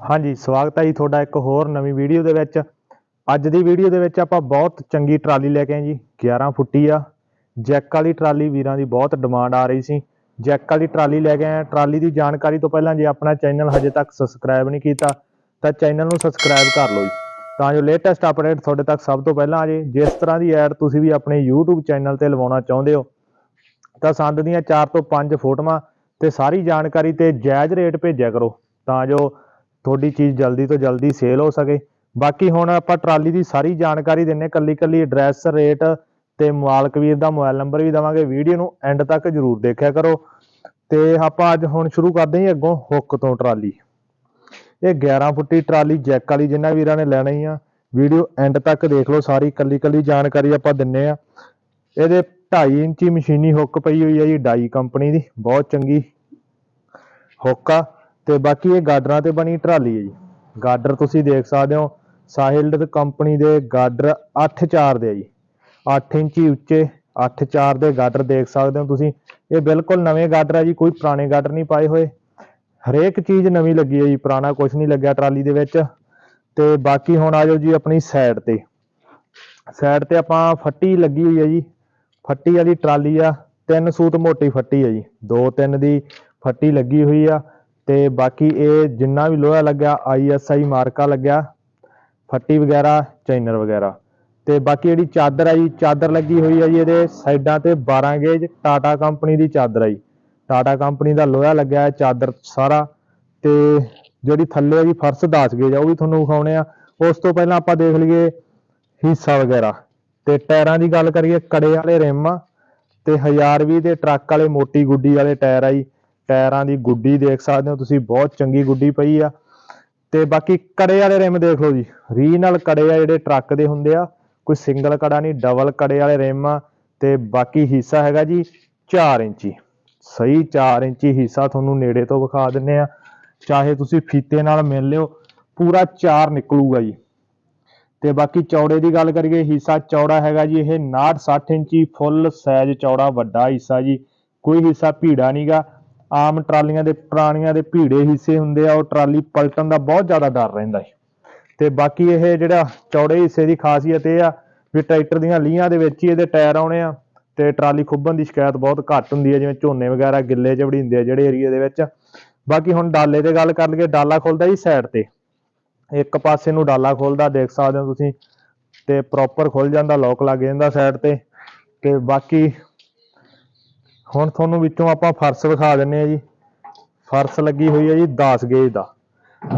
ਹਾਂਜੀ, ਸਵਾਗਤ ਹੈ ਜੀ ਤੁਹਾਡਾ ਇੱਕ ਹੋਰ ਨਵੀਂ ਵੀਡੀਓ ਦੇ ਵਿੱਚ। ਅੱਜ ਦੀ ਵੀਡੀਓ ਦੇ ਵਿੱਚ ਆਪਾਂ ਬਹੁਤ ਚੰਗੀ ਟਰਾਲੀ ਲੈ ਕੇ ਆਏ ਜੀ 11 ਫੁੱਟੀ ਆ। ਜੈਕ ਵਾਲੀ ਟਰਾਲੀ ਵੀਰਾਂ ਦੀ ਬਹੁਤ ਡਿਮਾਂਡ ਆ ਰਹੀ ਸੀ। ਜੈਕ ਵਾਲੀ ਟਰਾਲੀ ਲੈ ਕੇ ਆਏ ਟਰਾਲੀ ਦੀ ਜਾਣਕਾਰੀ ਤੋਂ ਪਹਿਲਾਂ ਜੇ ਆਪਣਾ ਚੈਨਲ ਹਜੇ ਤੱਕ ਸਬਸਕ੍ਰਾਈਬ ਨਹੀਂ ਕੀਤਾ, ਤਾਂ ਚੈਨਲ ਨੂੰ ਸਬਸਕ੍ਰਾਈਬ ਕਰ ਲਓ ਜੀ। ਤਾਂ ਜੋ ਲੇਟੈਸਟ ਅਪਡੇਟ ਤੁਹਾਡੇ ਤੱਕ ਸਭ ਤੋਂ ਪਹਿਲਾਂ ਆ ਜੇ, ਜਿਸ ਤਰ੍ਹਾਂ ਦੀ ਐਡ ਤੁਸੀਂ ਵੀ ਆਪਣੇ YouTube ਚੈਨਲ ਤੇ ਲਵਾਉਣਾ ਚਾਹੁੰਦੇ ਹੋ, ਤਾਂ ਸੰਦ ਦੀਆਂ 4 ਤੋਂ 5 ਫੋਟੋਆਂ ਤੇ ਸਾਰੀ ਜਾਣਕਾਰੀ ਤੇ ਜਾਇਜ਼ ਰੇਟ ਭੇਜਿਆ ਕਰੋ। ਤਾਂ ਜੋ ਤੁਹਾਡੀ ਚੀਜ਼ ਜਲਦੀ ਤੋਂ ਜਲਦੀ ਸੇਲ ਹੋ ਸਕੇ। ਬਾਕੀ ਹੁਣ ਆਪਾਂ ਟਰਾਲੀ ਦੀ ਸਾਰੀ ਜਾਣਕਾਰੀ ਦਿੰਨੇ ਕੱਲੀ ਕੱਲੀ ਐਡਰੈਸ ਰੇਟ ਤੇ ਮਾਲਕ ਵੀਰ ਦਾ ਮੋਬਾਈਲ ਨੰਬਰ ਵੀ ਦਵਾਂਗੇ। ਵੀਡੀਓ ਨੂੰ ਐਂਡ ਤੱਕ ਜਰੂਰ ਦੇਖਿਆ ਕਰੋ। ਤੇ ਆਪਾਂ ਅੱਜ ਹੁਣ ਸ਼ੁਰੂ ਕਰਦੇ ਹਾਂ ਅੱਗੋਂ ਹੁੱਕ ਤੋਂ ਟਰਾਲੀ। ਇਹ 11 ਫੁੱਟੀ ਟਰਾਲੀ ਜੈਕ ਵਾਲੀ ਜਿੰਨਾ ਵੀਰਾਂ ਨੇ ਲੈਣੀ ਆ। ਵੀਡੀਓ ਐਂਡ ਤੱਕ ਦੇਖ ਲਓ ਸਾਰੀ। ਕੱਲੀ ਕੱਲੀ ਜਾਣਕਾਰੀ ਆਪਾਂ ਦਿੰਨੇ ਆ ਇਹਦੇ 2.5 ਇੰਚੀ ਮਸ਼ੀਨੀ ਹੁੱਕ ਪਈ ਹੋਈ ਹੈ ਜੀ ਡਾਈ ਕੰਪਨੀ ਦੀ। ਬਹੁਤ ਚੰਗੀ ਹੁੱਕ ਆ। ਤੇ ਬਾਕੀ ਇਹ ਗਾਡਰਾਂ ਤੇ ਬਣੀ ਟਰਾਲੀ ਹੈ ਜੀ। ਗਾਡਰ ਤੁਸੀਂ ਦੇਖ ਸਕਦੇ ਹੋ ਸਾਹਿਲ ਕੰਪਨੀ ਦੇ ਗਾਡਰ 8.4 ਦੇ ਆ ਜੀ। 8 ਇੰਚੀ ਉੱਚੇ 8.4 ਦੇ ਗਾਡਰ ਦੇਖ ਸਕਦੇ ਹੋ ਤੁਸੀਂ। ਇਹ ਬਿਲਕੁਲ ਨਵੇਂ ਗਾਡਰ ਆ ਜੀ, ਕੋਈ ਪੁਰਾਣੇ ਗਾਡਰ ਨਹੀਂ ਪਾਏ ਹੋਏ। ਹਰੇਕ ਚੀਜ਼ ਨਵੀਂ ਲੱਗੀ ਹੈ ਜੀ, ਪੁਰਾਣਾ ਕੁਝ ਨਹੀਂ ਲੱਗਿਆ ਟਰਾਲੀ ਦੇ ਵਿੱਚ। ਤੇ ਬਾਕੀ ਹੁਣ ਆ ਜਾਓ ਜੀ ਆਪਣੀ ਸਾਈਡ ਤੇ। ਸਾਈਡ ਤੇ ਆਪਾਂ ਫੱਟੀ ਲੱਗੀ ਹੋਈ ਹੈ ਜੀ। ਫੱਟੀ ਵਾਲੀ ਟਰਾਲੀ ਆ, ਤਿੰਨ ਸੂਤ ਮੋਟੀ ਫੱਟੀ ਹੈ ਜੀ। ਦੋ ਤਿੰਨ ਦੀ ਫੱਟੀ ਲੱਗੀ ਹੋਈ ਆ। ਤੇ ਬਾਕੀ ਇਹ ਜਿੰਨਾ ਵੀ ਲੋਹਾ ਲੱਗਿਆ ਆਈਐਸਆਈ ਮਾਰਕਾ ਲੱਗਿਆ, ਫੱਟੀ ਵਗੈਰਾ ਚਾਈਨਰ ਵਗੈਰਾ। ਤੇ ਬਾਕੀ ਜਿਹੜੀ ਚਾਦਰ ਆ ਜੀ, ਚਾਦਰ ਲੱਗੀ ਹੋਈ ਆ ਜੀ ਇਹਦੇ ਸਾਈਡਾਂ ਤੇ 12 ਗੇਜ ਟਾਟਾ ਕੰਪਨੀ ਦੀ ਚਾਦਰ ਆ ਜੀ। ਟਾਟਾ ਕੰਪਨੀ ਦਾ ਲੋਹਾ ਲੱਗਿਆ ਹੈ, ਚਾਦਰ ਸਾਰਾ। ਤੇ ਜਿਹੜੀ ਥੱਲੇ ਆ ਜੀ ਫਰਸ਼ 10 ਗੇਜ ਆ, ਉਹ ਵੀ ਤੁਹਾਨੂੰ ਵਿਖਾਉਣੇ ਆ। ਉਸ ਤੋਂ ਪਹਿਲਾਂ ਆਪਾਂ ਦੇਖ ਲਈਏ ਹਿੱਸਾ ਵਗੈਰਾ। ਤੇ ਟਾਇਰਾਂ ਦੀ ਗੱਲ ਕਰੀਏ, ਕੜੇ ਵਾਲੇ ਰਿਮ ਆ, ਤੇ 1020 ਦੇ ਟਰੱਕ ਵਾਲੇ ਮੋਟੀ ਗੁੱਡੀ ਵਾਲੇ ਟਾਇਰ ਆ ਜੀ। ਟਾਇਰਾਂ ਦੀ ਗੁੱਡੀ ਦੇਖ ਸਕਦੇ ਹੋ ਤੁਸੀਂ, ਬਹੁਤ ਚੰਗੀ ਗੁੱਡੀ ਪਈ ਆ। ਤੇ ਬਾਕੀ ਕੜੇ ਵਾਲੇ ਰਿਮ ਦੇਖ ਲਓ ਜੀ। ਰੀਜਨਲ ਕੜੇ ਆ ਜਿਹੜੇ ਟਰੱਕ ਦੇ ਹੁੰਦੇ ਆ। ਕੋਈ ਸਿੰਗਲ ਕੜਾ ਨਹੀਂ, ਡਬਲ ਕੜੇ ਵਾਲੇ ਰਿਮ ਆ। ਤੇ ਬਾਕੀ ਹਿੱਸਾ ਹੈਗਾ ਜੀ 4 ਇੰਚੀ। ਸਹੀ 4 ਇੰਚੀ ਹਿੱਸਾ ਤੁਹਾਨੂੰ ਨੇੜੇ ਤੋਂ ਵਿਖਾ ਦਿੰਨੇ ਆ। ਚਾਹੇ ਤੁਸੀਂ ਫੀਤੇ ਨਾਲ ਮਿਲ ਲਿਓ, ਪੂਰਾ 4 ਨਿਕਲੂਗਾ ਜੀ। ਤੇ ਬਾਕੀ ਚੌੜੇ ਦੀ ਗੱਲ ਕਰੀਏ, ਹਿੱਸਾ ਚੌੜਾ ਹੈਗਾ ਜੀ, ਇਹ 59 60 ਇੰਚੀ ਫੁੱਲ ਸਾਈਜ਼ ਚੌੜਾ ਵੱਡਾ ਹਿੱਸਾ ਜੀ। ਕੋਈ ਹਿੱਸਾ ਭੀੜਾ ਨਹੀਂਗਾ ਆਮ ਟਰਾਲੀਆਂ ਦੇ ਪੁਰਾਣੀਆਂ ਦੇ ਭੀੜੇ ਹਿੱਸੇ ਹੁੰਦੇ ਆ, ਉਹ ਟਰਾਲੀ ਪਲਟਣ ਦਾ ਬਹੁਤ ਜ਼ਿਆਦਾ ਡਰ ਰਹਿੰਦਾ ਹੈ ਤੇ ਬਾਕੀ ਇਹ ਜਿਹੜਾ ਚੌੜੇ ਹਿੱਸੇ ਦੀ ਖਾਸੀਅਤ ਇਹ ਆ ਵੀ ਟਰੈਕਟਰ ਦੀਆਂ ਲੀਹਾਂ ਦੇ ਵਿੱਚ ਹੀ ਇਹਦੇ ਟਾਇਰ ਆਉਣੇ ਆ ਤੇ ਟਰਾਲੀ ਖੁੱਬਣ ਦੀ ਸ਼ਿਕਾਇਤ ਬਹੁਤ ਘੱਟ ਹੁੰਦੀ ਹੈ ਜਿਵੇਂ ਝੋਨੇ ਵਗੈਰਾ ਗਿੱਲੇ ਚ ਵੜਿੰਦੇ ਆ ਜਿਹੜੇ ਏਰੀਆ ਦੇ ਵਿੱਚ। ਬਾਕੀ ਹੁਣ ਡਾਲੇ ਤੇ ਗੱਲ ਕਰ ਲਈਏ, ਡਾਲਾ ਖੁੱਲਦਾ ਜੀ ਸਾਈਡ ਤੇ। ਇੱਕ ਪਾਸੇ ਨੂੰ ਡਾਲਾ ਖੁੱਲਦਾ, ਦੇਖ ਸਕਦੇ ਹੋ ਤੁਸੀਂ, ਤੇ ਪ੍ਰੋਪਰ ਖੁੱਲ ਜਾਂਦਾ ਲੋਕ ਲੱਗ ਜਾਂਦਾ ਸਾਈਡ ਤੇ। ਤੇ ਬਾਕੀ ਹੁਣ ਤੁਹਾਨੂੰ ਵਿੱਚੋਂ ਆਪਾਂ ਫਰਸ਼ ਵਿਖਾ ਦਿੰਨੇ ਆ ਜੀ। ਫਰਸ਼ ਲੱਗੀ ਹੋਈ ਹੈ ਜੀ 10 ਗੇਜ ਦਾ।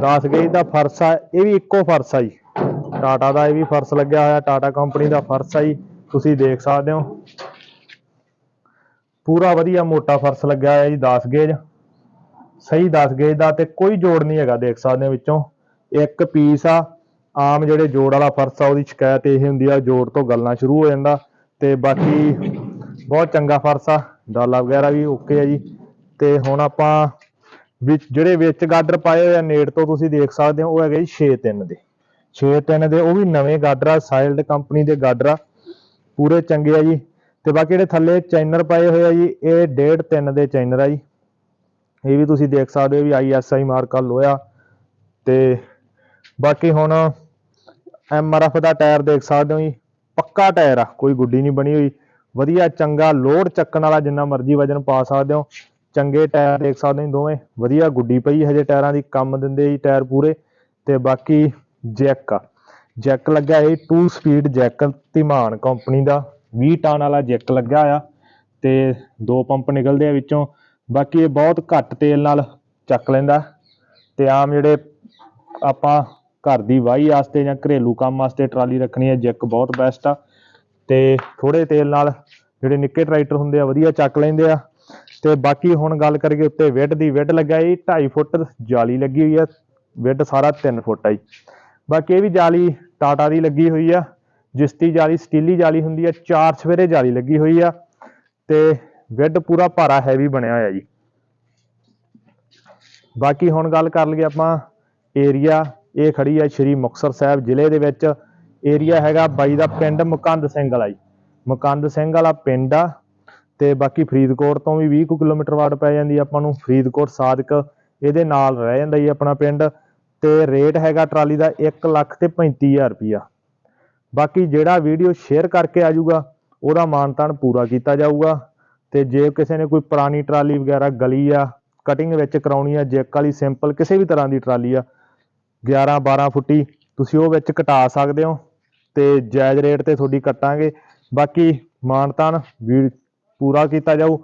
10 ਗੇਜ ਦਾ ਫਰਸ਼ ਆ, ਇਹ ਵੀ ਇੱਕੋ ਫਰਸ਼ ਆ ਜੀ। ਟਾਟਾ ਦਾ ਇਹ ਵੀ ਫਰਸ਼ ਲੱਗਿਆ ਹੋਇਆ, ਟਾਟਾ ਕੰਪਨੀ ਦਾ ਫਰਸ਼ ਆ ਜੀ। ਤੁਸੀਂ ਦੇਖ ਸਕਦੇ ਹੋ। ਪੂਰਾ ਵਧੀਆ ਮੋਟਾ ਫਰਸ਼ ਲੱਗਿਆ ਹੋਇਆ ਜੀ 10 ਗੇਜ। ਸਹੀ 10 ਗੇਜ ਦਾ ਤੇ ਕੋਈ ਜੋੜ ਨਹੀਂ ਹੈਗਾ, ਦੇਖ ਸਕਦੇ ਹੋ ਵਿੱਚੋਂ। ਇੱਕ ਪੀਸ ਆ, ਆਮ ਜਿਹੜੇ ਜੋੜ ਵਾਲਾ ਫਰਸ਼ ਆ, ਉਹਦੀ ਸ਼ਿਕਾਇਤ ਇਹ ਹੁੰਦੀ ਆ, ਜੋੜ ਤੋਂ ਗੱਲਾਂ ਸ਼ੁਰੂ ਹੋ ਜਾਂਦਾ ਤੇ ਬਾਕੀ ਬਹੁਤ ਚੰਗਾ ਫਰਸ਼ ਆ। ਡਾਲਾ ਵਗੈਰਾ ਵੀ ਓਕੇ ਆ ਜੀ। ਤੇ ਹੁਣ ਆਪਾਂ ਵਿੱਚ ਜਿਹੜੇ ਵਿੱਚ ਗਾਡਰ ਪਾਏ ਹੋਏ ਆ ਨੇੜ ਤੋਂ ਤੁਸੀਂ ਦੇਖ ਸਕਦੇ ਹੋ, ਉਹ ਹੈਗੇ ਜੀ 6-3 ਦੇ। 6-3 ਦੇ, ਉਹ ਵੀ ਨਵੇਂ ਗਾਡਰ ਆ ਕੰਪਨੀ ਦੇ ਗਾਡਰ ਪੂਰੇ ਚੰਗੇ ਆ ਜੀ। ਤੇ ਬਾਕੀ ਜਿਹੜੇ ਥੱਲੇ ਚਾਈਨਰ ਪਾਏ ਹੋਏ ਆ ਜੀ, ਇਹ 1.5-3 ਦੇ ਚੈਨਰ ਆ ਜੀ। ਇਹ ਵੀ ਤੁਸੀਂ ਦੇਖ ਸਕਦੇ ਹੋ ਵੀ ਆਈਐਸਆਈ ਮਾਰਕਾ ਲੋਹਾ ਤੇ ਬਾਕੀ ਹੁਣ ਐਮਆਰਐਫ ਦਾ ਟਾਇਰ ਦੇਖ ਸਕਦੇ ਹੋ ਜੀ। ਪੱਕਾ ਟਾਇਰ ਆ, ਕੋਈ ਗੁੱਡੀ ਨਹੀਂ ਬਣੀ ਹੋਈ। ਵਧੀਆ, ਚੰਗਾ ਲੋਡ ਚੱਕਣ ਵਾਲਾ ਜਿੰਨਾ ਮਰਜ਼ੀ ਵਜਨ ਪਾ ਸਕਦੇ ਹੋ। ਚੰਗੇ ਟਾਇਰ ਦੇਖ ਸਕਦੇ ਹੋ ਦੋਵੇਂ। ਵਧੀਆ ਗੁੱਡੀ ਪਈ ਹਜੇ ਟਾਇਰਾਂ ਦੀ, ਕੰਮ ਦਿੰਦੇ ਜੀ ਟਾਇਰ ਪੂਰੇ। ਤੇ ਬਾਕੀ ਜੈਕ ਆ। ਜੈਕ ਲੱਗਿਆ ਇਹ 2 ਸਪੀਡ ਜੈਕ, ਧੀਮਾਨ ਕੰਪਨੀ ਦਾ। 20 ਟਨ ਵਾਲਾ ਜੈਕ ਲੱਗਿਆ ਆ ਤੇ ਦੋ ਪੰਪ ਨਿਕਲਦੇ ਆ ਵਿੱਚੋਂ। ਬਾਕੀ ਇਹ ਬਹੁਤ ਘੱਟ ਤੇਲ ਨਾਲ ਚੱਕ ਲੈਂਦਾ। ਤੇ ਆਮ ਜਿਹੜੇ ਆਪਾਂ ਘਰ ਦੀ ਵਾਹੀ ਵਾਸਤੇ ਜਾਂ ਘਰੇਲੂ ਕੰਮ ਵਾਸਤੇ ਟਰਾਲੀ ਰੱਖਣੀ ਹੈ, ਜੈਕ ਬਹੁਤ ਬੈਸਟ ਆ। ਤੇ ਥੋੜੇ ਤੇਲ ਨਾਲ ਜਿਹੜੇ ਨਿੱਕੇ ਟਰੈਕਟਰ ਹੁੰਦੇ ਆ, ਵਧੀਆ ਚੱਕ ਲੈਂਦੇ ਆ। ਤੇ ਬਾਕੀ ਹੁਣ ਗੱਲ ਕਰੀਏ ਉੱਤੇ ਵਿੱਡ ਦੀ ਵਿੱਡ ਲੱਗਾ ਜੀ 2.5 ਫੁੱਟ ਜਾਲੀ ਲੱਗੀ ਹੋਈ ਆ ਵਿੱਡ ਸਾਰਾ 3 ਫੁੱਟ ਆ ਜੀ। ਬਾਕੀ ਇਹ ਵੀ ਜਾਲੀ ਟਾਟਾ ਦੀ ਲੱਗੀ ਹੋਈ ਆ ਜਿਸਦੀ ਜਾਲੀ, ਸਟੀਲੀ ਜਾਲੀ ਹੁੰਦੀ ਆ, ਚਾਰ ਸਵੇਰੇ ਜਾਲੀ ਲੱਗੀ ਹੋਈ ਆ, ਤੇ ਵਿੱਡ ਪੂਰਾ ਭਾਰਾ ਹੈਵੀ ਬਣਿਆ ਹੋਇਆ ਜੀ। ਬਾਕੀ ਹੁਣ ਗੱਲ ਕਰ ਲਈਏ ਆਪਾਂ ਏਰੀਆ ਇਹ ਖੜੀ ਆ ਸ਼੍ਰੀ ਮੁਕਤਸਰ ਸਾਹਿਬ ਜ਼ਿਲ੍ਹੇ ਦੇ ਵਿੱਚ। ਏਰੀਆ ਹੈਗਾ ਬਾਈ ਦਾ ਪਿੰਡ ਮੁਕੰਦ ਸਿੰਘ ਵਾਲਾ ਜੀ। ਮੁਕੰਦ ਸਿੰਘ ਵਾਲਾ ਪਿੰਡ ਆ ਤੇ ਬਾਕੀ ਫਰੀਦਕੋਟ ਤੋਂ ਵੀ 20 ਕੁ ਕਿਲੋਮੀਟਰ ਵਾਟ ਪੈ ਜਾਂਦੀ ਆਪਾਂ ਨੂੰ। ਫਰੀਦਕੋਟ ਸਾਦਕ ਇਹਦੇ ਨਾਲ ਰਹਿ ਜਾਂਦਾ ਜੀ ਆਪਣਾ ਪਿੰਡ ਤੇ ਰੇਟ ਹੈਗਾ ਟਰਾਲੀ ਦਾ 1 ਲੱਖ ਤੇ 35000 ਰੁਪਿਆ ਬਾਕੀ ਜਿਹੜਾ ਵੀਡੀਓ ਸ਼ੇਅਰ ਕਰਕੇ ਆ ਜਾਊਗਾ ਉਹਦਾ ਮਾਨਤਾਨ ਪੂਰਾ ਕੀਤਾ ਜਾਊਗਾ ਤੇ ਜੇ ਕਿਸੇ ਨੇ ਕੋਈ ਪੁਰਾਣੀ ਟਰਾਲੀ ਵਗੈਰਾ ਗਲੀ ਆ ਕਟਿੰਗ ਵਿੱਚ ਕਰਾਉਣੀ ਆ, ਜੈਕ ਵਾਲੀ ਸਿੰਪਲ ਕਿਸੇ ਵੀ ਤਰ੍ਹਾਂ ਦੀ ਟਰਾਲੀ ਆ 11 12 ਫੁੱਟੀ, ਤੁਸੀਂ ਉਹ ਵਿੱਚ ਕਟਾ ਸਕਦੇ ਹੋ। ਤੇ ਜਾਇਜ਼ ਰੇਟ ਤੇ ਤੁਹਾਡੀ ਕੱਟਾਂਗੇ। ਬਾਕੀ ਮਾਨਤਾਨ ਵੀ ਪੂਰਾ ਕੀਤਾ ਜਾਊ।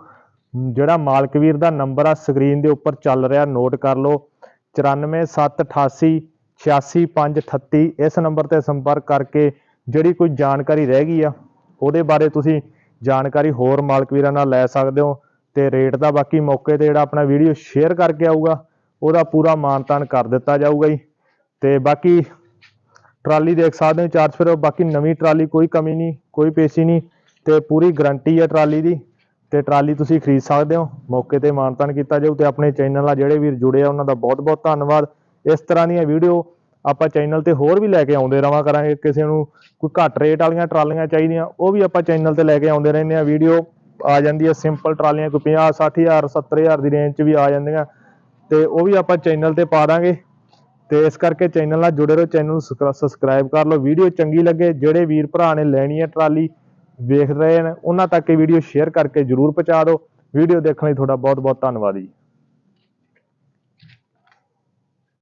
ਜਿਹੜਾ ਮਾਲਕ ਵੀਰ ਦਾ ਨੰਬਰ ਆ, ਸਕਰੀਨ ਦੇ ਉੱਪਰ ਚੱਲ ਰਿਹਾ, ਨੋਟ ਕਰ ਲਓ। 94788 86538 ਇਸ ਨੰਬਰ ਤੇ ਸੰਪਰਕ ਕਰਕੇ ਜਿਹੜੀ ਕੋਈ ਜਾਣਕਾਰੀ ਰਹਿ ਗਈ ਆ, ਉਹਦੇ ਬਾਰੇ ਤੁਸੀਂ ਜਾਣਕਾਰੀ ਹੋਰ ਮਾਲਕ ਵੀਰਾਂ ਨਾਲ ਲੈ ਸਕਦੇ ਹੋ ਤੇ ਰੇਟ ਦਾ ਬਾਕੀ ਮੌਕੇ ਤੇ ਜਿਹੜਾ ਆਪਣਾ ਵੀਡੀਓ ਸ਼ੇਅਰ ਕਰਕੇ ਆਊਗਾ, ਉਹਦਾ ਪੂਰਾ ਮਾਨਤਾਨ ਕਰ ਦਿੱਤਾ ਜਾਊਗਾ ਜੀ। ਤੇ ਬਾਕੀ ਟਰਾਲੀ ਦੇਖ ਸਕਦੇ ਹੋ ਚਾਰਜ ਫਿਰ ਬਾਕੀ ਨਵੀਂ ਟਰਾਲੀ ਕੋਈ ਕਮੀ ਨਹੀਂ, ਕੋਈ ਪੇਸ਼ੀ ਨਹੀਂ, ਤੇ ਪੂਰੀ ਗਾਰੰਟੀ ਹੈ ਟਰਾਲੀ ਦੀ, ਤੇ ਟਰਾਲੀ ਤੁਸੀਂ ਖਰੀਦ ਸਕਦੇ ਹੋ, ਮੌਕੇ ਤੇ ਮਾਨਤਾਨ ਕੀਤਾ ਜਾਊ, ਤੇ ਆਪਣੇ ਚੈਨਲ ਨਾਲ ਜਿਹੜੇ ਵੀਰ ਜੁੜੇ ਆ, ਉਹਨਾਂ ਦਾ ਬਹੁਤ ਬਹੁਤ ਧੰਨਵਾਦ। ਇਸ ਤਰ੍ਹਾਂ ਦੀਆਂ ਵੀਡੀਓ ਆਪਾਂ ਚੈਨਲ ਤੇ ਹੋਰ ਵੀ ਲੈ ਕੇ ਆਉਂਦੇ ਰਵਾਂ ਕਰਾਂਗੇ, ਕਿਸੇ ਨੂੰ ਕੋਈ ਘੱਟ ਰੇਟ ਵਾਲੀਆਂ ਟਰਾਲੀਆਂ ਚਾਹੀਦੀਆਂ, ਉਹ ਵੀ ਆਪਾਂ ਚੈਨਲ ਤੇ ਲੈ ਕੇ ਆਉਂਦੇ ਰਹਿੰਦੇ ਆ ਵੀਡੀਓ ਆ ਜਾਂਦੀ ਹੈ, ਸਿੰਪਲ ਟਰਾਲੀਆਂ, ਕੋਈ 50 60000 70000 ਦੀ ਰੇਂਜ 'ਚ ਵੀ ਆ ਜਾਂਦੀਆਂ, ਤੇ ਉਹ ਵੀ ਆਪਾਂ ਚੈਨਲ ਤੇ ਪਾ ਦਾਂਗੇ। ਤੇ ਇਸ ਕਰਕੇ ਚੈਨਲ ਨਾਲ ਜੁੜੇ ਰਹੋ ਚੈਨਲ ਨੂੰ ਸਬਸਕ੍ਰਾਈਬ ਕਰ ਲਓ। ਵੀਡੀਓ ਚੰਗੀ ਲੱਗੇ, ਜਿਹੜੇ ਵੀਰ ਭਰਾ ਨੇ ਲੈਣੀ ਹੈ ਟਰਾਲੀ, ਵੇਖ ਰਹੇ ਨੇ, ਉਹਨਾਂ ਤੱਕ ਇਹ ਵੀਡੀਓ ਸ਼ੇਅਰ ਕਰਕੇ ਜਰੂਰ ਪਹੁੰਚਾ ਦਿਓ। ਵੀਡੀਓ ਦੇਖਣ ਲਈ ਤੁਹਾਡਾ ਬਹੁਤ ਬਹੁਤ ਧੰਨਵਾਦ ਜੀ।